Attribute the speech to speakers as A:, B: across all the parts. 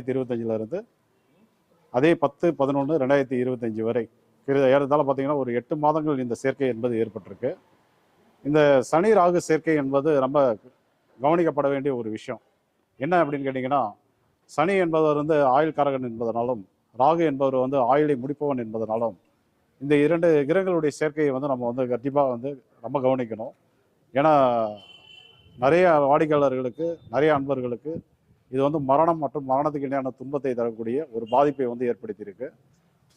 A: ரெண்டாயிரத்தி இருபத்தஞ்சிலேருந்து அதே பத்து பதினொன்று ரெண்டாயிரத்தி இருபத்தஞ்சி வரை. கிட்ட- ஏறத்தாழ பார்த்தீங்கன்னா ஒரு எட்டு மாதங்கள் இந்த சேர்க்கை என்பது ஏற்பட்டிருக்கு. இந்த சனி ராகு சேர்க்கை என்பது ரொம்ப கவனிக்கப்பட வேண்டிய ஒரு விஷயம். என்ன அப்படின்னு கேட்டிங்கன்னா சனி என்பவர் வந்து ஆயுள் காரகன் என்பதனாலும் ராகு என்பவர் வந்து ஆயுளை முடிப்பவன் என்பதனாலும் இந்த இரண்டு கிரகங்களுடைய சேர்க்கையை வந்து நம்ம வந்து கண்டிப்பாக வந்து ரொம்ப கவனிக்கணும். ஏன்னா நிறைய வாடிக்கையாளர்களுக்கு நிறைய அன்பர்களுக்கு இது வந்து மரணம் மற்றும் மரணத்துக்கு இணையான துன்பத்தை தரக்கூடிய ஒரு பாதிப்பை வந்து ஏற்படுத்தியிருக்கு.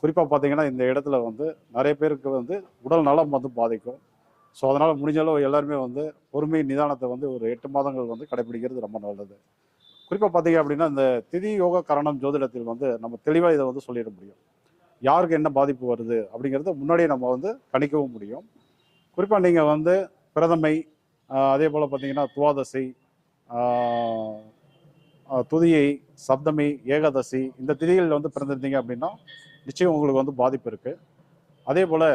A: குறிப்பாக பார்த்தீங்கன்னா இந்த இடத்துல வந்து நிறைய பேருக்கு வந்து உடல் நலம் வந்து பாதிக்கும். ஸோ அதனால் முடிஞ்ச அளவு எல்லாருமே வந்து பொறுமை நிதானத்தை வந்து ஒரு எட்டு மாதங்கள் வந்து கடைபிடிக்கிறது ரொம்ப நல்லது. குறிப்பாக பார்த்தீங்க அப்படின்னா இந்த திதி யோக கரணம் ஜோதிடத்தில் வந்து நம்ம தெளிவாக இதை வந்து சொல்லிட முடியும். யாருக்கு என்ன பாதிப்பு வருது அப்படிங்கிறத முன்னாடியே நம்ம வந்து கணிக்கவும் முடியும். குறிப்பாக நீங்கள் வந்து பிரதமை அதே போல் பார்த்தீங்கன்னா துவாதசை துதியை சப்தமி ஏகாதசி இந்த திதிகளில் வந்து பிறந்திருந்தீங்க அப்படின்னா நிச்சயம் உங்களுக்கு வந்து பாதிப்பு இருக்குது அதே போல்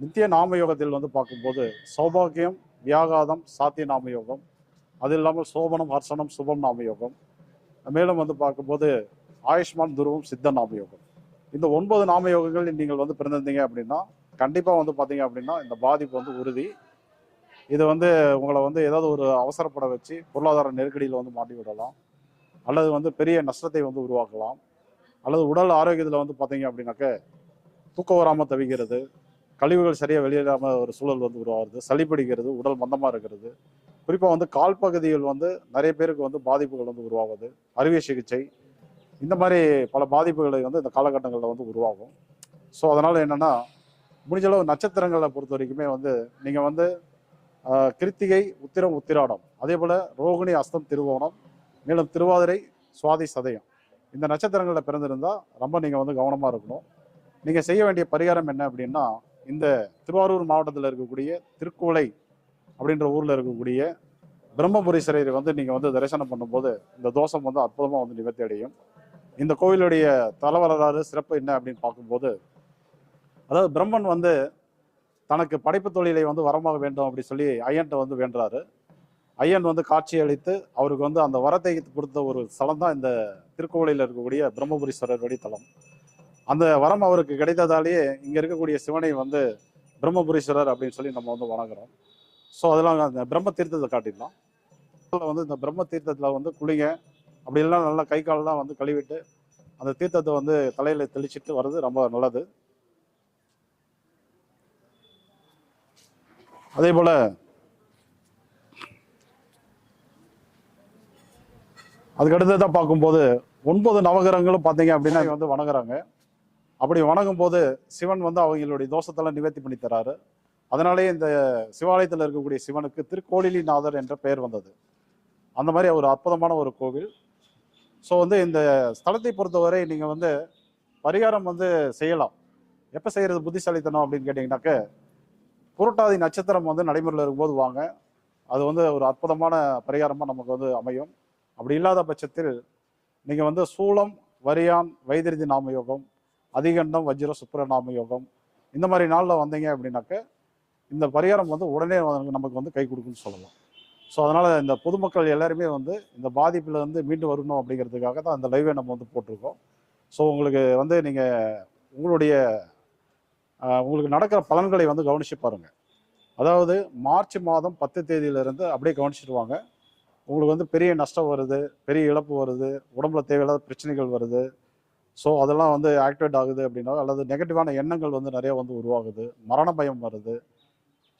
A: நித்திய நாம யோகத்தில் வந்து பார்க்கும்போது சௌபாகியம் வியாகாதம் சாத்திய நாம யோகம் அது இல்லாமல் சோபனம் ஹர்ஷனம் சுபம் நாம யோகம் மேலும் வந்து பார்க்கும்போது ஆயுஷ்மான் துருவம் சித்த நாம யோகம் இந்த ஒன்பது நாம யோகங்கள் நீங்கள் வந்து பிறந்திருந்தீங்க அப்படின்னா கண்டிப்பாக வந்து பார்த்தீங்க அப்படின்னா இந்த பாதிப்பு வந்து உறுதி. இது வந்து உங்களை வந்து ஏதாவது ஒரு அவசரப்பட வச்சு பொருளாதார நெருக்கடியில் வந்து மாட்டி விடலாம் அல்லது வந்து பெரிய நஷ்டத்தை வந்து உருவாக்கலாம். அல்லது உடல் ஆரோக்கியத்தில் வந்து பார்த்தீங்க அப்படின்னாக்க தூக்கம் வராமல் தவிக்கிறது கழிவுகள் சரியாக வெளியேறாமல் ஒரு சூழல் வந்து உருவாகுது சளி பிடிக்கிறது உடல் மந்தமாக இருக்கிறது. குறிப்பாக வந்து கால் பகுதிகள் வந்து நிறைய பேருக்கு வந்து பாதிப்புகள் வந்து உருவாகுது. அறுவை சிகிச்சை இந்த மாதிரி பல பாதிப்புகளை வந்து இந்த காலகட்டங்களில் வந்து உருவாகும். ஸோ அதனால் என்னென்னா முடிஞ்ச அளவு நட்சத்திரங்களை பொறுத்த வரைக்குமே வந்து நீங்கள் வந்து கிருத்திகை உத்திரம் உத்திராடம் அதே போல் ரோகிணி அஸ்தம் திருவோணம் மேலும் திருவாதிரை சுவாதி சதயம். இந்த நட்சத்திரங்களில் பிறந்திருந்தால் ரொம்ப நீங்கள் வந்து கவனமாக இருக்கணும். நீங்கள் செய்ய வேண்டிய பரிகாரம் என்ன அப்படின்னா இந்த திருவாரூர் மாவட்டத்தில் இருக்கக்கூடிய திருக்குவளை அப்படின்ற ஊரில் இருக்கக்கூடிய பிரம்மபுரீஸ்வரரை வந்து நீங்கள் வந்து தரிசனம் பண்ணும்போது இந்த தோஷம் வந்து அற்புதமாக வந்து நிவர்த்தி அடையும். இந்த கோவிலுடைய தலைவரலாறு சிறப்பு என்ன அப்படின்னு பார்க்கும்போது அதாவது பிரம்மன் வந்து தனக்கு படைப்பு தொழிலை வந்து வரமாக வேண்டும் அப்படி சொல்லி ஐயன்ட்ட வந்து வேண்டுறாரு. ஐயன் வந்து காட்சி அளித்து அவருக்கு வந்து அந்த வரத்தை கொடுத்த ஒரு ஸ்தலம் தான் இந்த திருக்கோவிலில் இருக்கக்கூடிய பிரம்மபுரீஸ்வரர் வழித்தலம் அந்த வரம் அவருக்கு கிடைத்ததாலேயே இங்கே இருக்கக்கூடிய சிவனை வந்து பிரம்மபுரீஸ்வரர் அப்படின்னு சொல்லி நம்ம வந்து வணங்குறோம். ஸோ அதெல்லாம் அந்த பிரம்ம தீர்த்தத்தை காட்டிடலாம். வந்து இந்த பிரம்ம தீர்த்தத்தில் வந்து குளிங்க அப்படி நல்லா கை காலெல்லாம் வந்து கழுவிட்டு அந்த தீர்த்தத்தை வந்து தலையில் தெளிச்சிட்டு வர்றது ரொம்ப நல்லது. அதே போல் அதுக்கு தான் பார்க்கும்போது ஒன்பது நவகிரகங்களும் பார்த்தீங்க அப்படின்னா வந்து வணங்குறாங்க. அப்படி வணங்கும் போது சிவன் வந்து அவங்களுடைய தோஷத்தெல்லாம் நிவர்த்தி பண்ணி தராரு. அதனாலேயே இந்த சிவாலயத்தில் இருக்கக்கூடிய சிவனுக்கு திருக்கோளிலிநாதர் என்ற பெயர் வந்தது. அந்த மாதிரி ஒரு அற்புதமான ஒரு கோவில். ஸோ வந்து இந்த ஸ்தலத்தை பொறுத்தவரை நீங்கள் வந்து பரிகாரம் வந்து செய்யலாம். எப்போ செய்கிறது புத்திசாலித்தனம் அப்படின்னு கேட்டிங்கனாக்க புரட்டாதி நட்சத்திரம் வந்து நடைமுறையில் இருக்கும்போது வாங்க. அது வந்து ஒரு அற்புதமான பரிகாரமாக நமக்கு வந்து அமையும். அப்படி இல்லாத பட்சத்தில் நீங்கள் வந்து சூளம் வரியான் வைத்திருதி நாம யோகம் அதிகண்டம் வஜ்ர சுப்ர நாம யோகம் இந்த மாதிரி நாளில் வந்தீங்க அப்படின்னாக்க இந்த பரிகாரம் வந்து உடனே வந்து நமக்கு வந்து கை கொடுக்குன்னு சொல்லலாம். ஸோ அதனால் இந்த பொதுமக்கள் எல்லாருமே வந்து இந்த பாதிப்புலேருந்து மீண்டு வரணும் அப்படிங்கிறதுக்காக தான் இந்த லைவை நம்ம வந்து போட்டிருக்கோம். ஸோ உங்களுக்கு வந்து நீங்கள் உங்களுடைய உங்களுக்கு நடக்கிற பலன்களை வந்து கவனிச்சு பாருங்கள் அதாவது மார்ச் மாதம் பத்து தேதியிலிருந்து அப்படியே கவனிச்சிடுவாங்க உங்களுக்கு வந்து பெரிய நஷ்டம் வருது பெரிய இழப்பு வருது உடம்புல தேவையில்லாத பிரச்சனைகள் வருது. ஸோ அதெல்லாம் வந்து ஆக்டிவேட் ஆகுது அப்படின்னா அல்லது நெகட்டிவான எண்ணங்கள் வந்து நிறைய வந்து உருவாகுது. மரண பயம் வருது.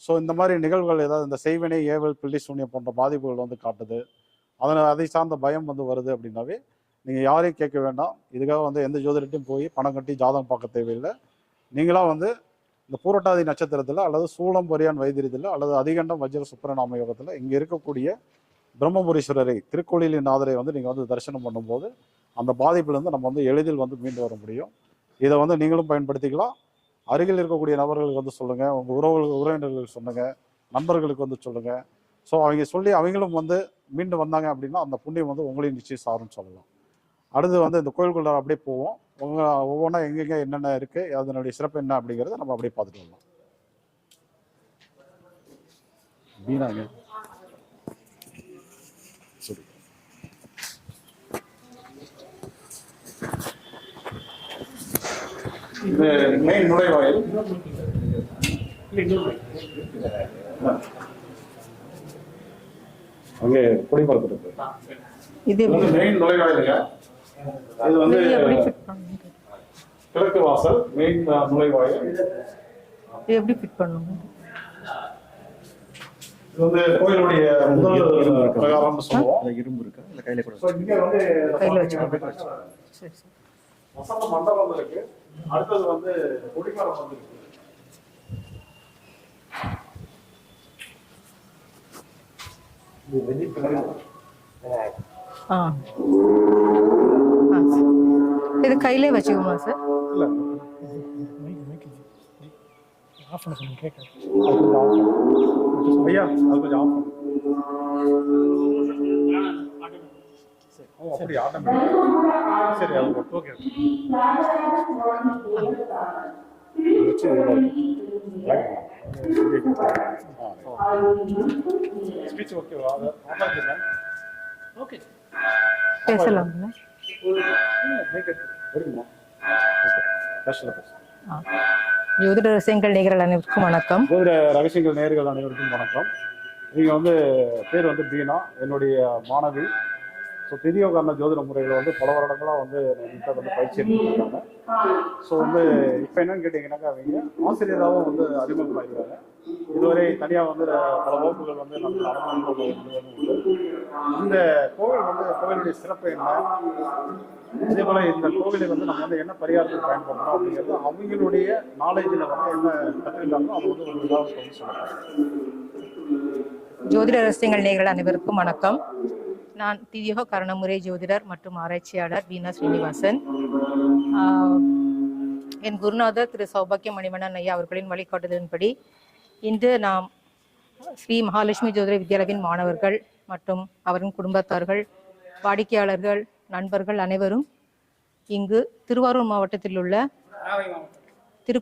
A: ஸோ இந்த மாதிரி நிகழ்வுகள் ஏதாவது இந்த செய்வினை ஏவல் பில்லி சூன்யம் போன்ற பாதிப்புகள் வந்து காட்டுது. அதனால் அதை சார்ந்த பயம் வந்து வருது அப்படின்னாவே நீங்கள் யாரையும் கேட்க வேண்டாம். இதுக்காக வந்து எந்த ஜோதிடத்தையும் போய் பணம் கட்டி ஜாதகம் பார்க்க தேவையில்லை. நீங்களாக வந்து இந்த பூரட்டாதி நட்சத்திரத்தில் அல்லது சூளம் பொரியான் வைத்தியத்தில் அல்லது அதிகண்டம் வஜ்ர சுப்பரநாம யோகத்தில் இங்கே இருக்கக்கூடிய பிரம்மபுரீஸ்வரரை திருக்கோளிலின் நாதரை வந்து நீங்கள் வந்து தரிசனம் பண்ணும்போது அந்த பாதிப்புலேருந்து நம்ம வந்து எளிதில் வந்து மீண்டு வர முடியும். இதை வந்து நீங்களும் பயன்படுத்திக்கலாம். அருகில் இருக்கக்கூடிய நபர்களுக்கு வந்து சொல்லுங்கள் உங்கள் உறவுகள் உறவினர்களுக்கு சொல்லுங்கள் நண்பர்களுக்கு வந்து சொல்லுங்கள் ஸோ அவங்க சொல்லி அவங்களும் வந்து மீண்டு வந்தாங்க அப்படின்னா அந்த புண்ணியம் வந்து உங்களையும் நிச்சயம் சாருன்னு சொல்லலாம். அடுத்து வந்து இந்த கோயிலுக்குள்ள அப்படியே போவோம். உங்கள் ஒவ்வொன்றா எங்கெங்கே என்னென்ன இருக்குது அதனுடைய சிறப்பு என்ன அப்படிங்கிறத நம்ம அப்படியே பார்த்துட்டு வரலாம். வீணாங்க. சரி இது மெயின் நுழைவாயில் அங்கே குடிமரத்து இருக்கு
B: இது
A: மெயின் நுழைவாயிலுங்க அது வந்து கிழக்கு வாசல் மெயின் நுழைவாயில்.
B: எப்படி ஃபிட் பண்ணுங்க
A: இது வந்து கோயிலுடைய முதல் பிரகாரம்னு சொல்லுவோம்.
C: இல்ல இரும்பு இருக்கா? இல்ல கையில கூட
A: So, இங்க வந்து
B: கையில சரி
A: வசந்த மண்டபம் இருக்கு. அடுத்தது வந்து கொடிமரம் வந்து இருக்கு.
B: இது கையிலே வச்சுக்கோமா சார்?
A: இல்ல.
D: ஆஃப் பண்ண சொல்லுங்க கேட்குறேன்
A: அது கொஞ்சம் off பண்ணு. ஐயா அது கொஞ்சம் ஆஃப் பண்ணு. ஓ அப்படி ஆட்டோமேட்டிக் சரி அது ஓகே வச்சு ஸ்பீச் ஓகேவா அதை ஆஃப்
D: ஓகே
B: பேசலாம்ல
A: வருமா பேசல பேச
B: ஆ ஜோதிட ரசிகங்கள் நேர்கள் அனைவருக்கும் வணக்கம்.
A: ஜோதிட ரகசியங்கள் நேர்கள் அனைவருக்கும் வணக்கம். நீங்க வந்து பேர் வந்து பீனா. என்னுடைய மாணவி. ஸோ திதியோகாரண ஜோதிட முறையில் வந்து பல வருடங்களாக வந்து என்கிட்ட வந்து பயிற்சி எடுத்துருக்காங்க ஸோ வந்து இப்போ என்னன்னு கேட்டிங்கன்னாக்கா அவங்க ஆசிரியராகவும் வந்து அறிமுகமாகிறாங்க இதுவரை தனியாக வந்து பல வகுப்புகள் வந்து நம்ம அனுபவங்கள் இந்த கோவில் வந்து கோவிலுடைய சிறப்பு என்ன? அதே போல் இந்த கோவிலை வந்து நம்ம வந்து என்ன பரிகாரத்துக்கு பயன்படுத்தணும் அப்படிங்கிறது அவங்களுடைய நாலேஜில் வந்து என்ன கற்றுக்கிட்டாங்களோ அது வந்து ஒரு இதாக சொல்லி சொல்லுவாங்க
B: ஜோதிட ரசிகங்கள் நேர்கள் அனைவருக்கும் வணக்கம். நான் திதியோக கரணமுறை ஜோதிடர் மற்றும் ஆராய்ச்சியாளர் வீணா ஸ்ரீனிவாசன். என் குருநாதர் திரு சௌபாக்கிய மணிவண்ணன் ஐயா அவர்களின் வழிகாட்டுதலின்படி இன்று நாம் ஸ்ரீ மகாலட்சுமி ஜோதிட வித்யாலயத்தின் மாணவர்கள் மற்றும் அவரின் குடும்பத்தார்கள் வாடிக்கையாளர்கள் நண்பர்கள் அனைவரும் இங்கு திருவாரூர் மாவட்டத்தில் உள்ள திரு